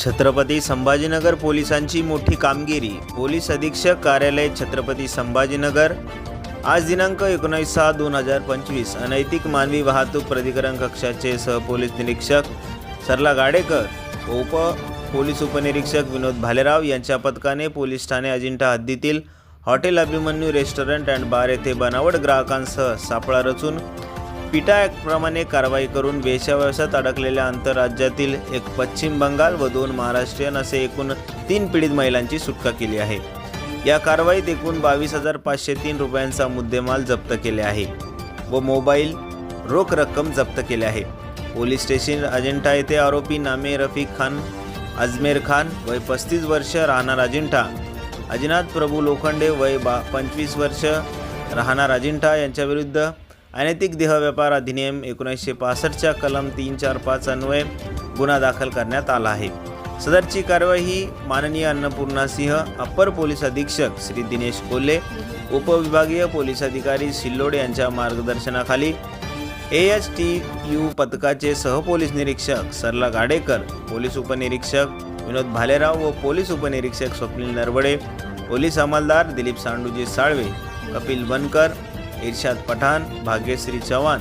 छत्रपती संभाजीनगर पोलिसांची मोठी कामगिरी. पोलीस अधीक्षक कार्यालय छत्रपती संभाजीनगर. आज दिनांक एकोणीस सहा दोन हजार पंचवीस. अनैतिक मानवी वाहतूक प्राधिकरण कक्षाचे सहपोलीस निरीक्षक सरला गाडेकर व उप पोलीस उपनिरीक्षक विनोद भालेराव यांच्या पथकाने पोलीस ठाणे अजिंठा हद्दीतील hotel Abhimanyu restaurant and bar येथे बनावट ग्राहकांसह सापळा रचून पिटा ॲक्टप्रमाणे कारवाई करून वेशाव्यवसायात अडकलेल्या आंतरराज्यातील एक पश्चिम बंगाल व दोन महाराष्ट्रीयन असे एकूण तीन पीडित महिलांची सुटका केली आहे. या कारवाईत एकूण बावीस हजार पाचशे तीन रुपयांचा मुद्देमाल जप्त केले आहे व मोबाईल रोख रक्कम जप्त केले आहे. पोलीस स्टेशन अजिंठा येथे आरोपी नामे रफीक खान अजमेर खान वय पस्तीस वर्ष राहणार अजिंठा अजिनाथ प्रभू लोखंडे वय बा पंचवीस वर्ष राहणार अजिंठा यांच्याविरुद्ध अनैतिक देह व्यापार अधिनियम एकोणीसशे पासष्टच्या कलम तीन चार पाच अन्वये गुन्हा दाखल करण्यात आला आहे. सदरची कारवाई ही माननीय अन्नपूर्णा सिंह अप्पर पोलीस अधीक्षक श्री दिनेश कोल्हे उपविभागीय पोलीस अधिकारी सिल्लोड यांच्या मार्गदर्शनाखाली ए एच टी यू पथकाचे सहपोलीस निरीक्षक सरला गाडेकर पोलीस उपनिरीक्षक विनोद भालेराव व पोलीस उपनिरीक्षक स्वप्नील नरवडे पोलीस अंमलदार दिलीप सांडूजी साळवे कपिल बनकर इर्शाद पठाण भाग्यश्री चव्हाण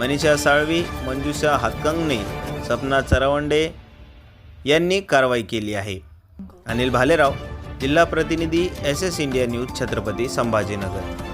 मनीषा साळवी मंजुषा हातकंगणे सपना चरवंडे यांनी कारवाई केली आहे. अनिल भालेराव जिल्हा प्रतिनिधी S S India news Chhatrapati Sambhajinagar.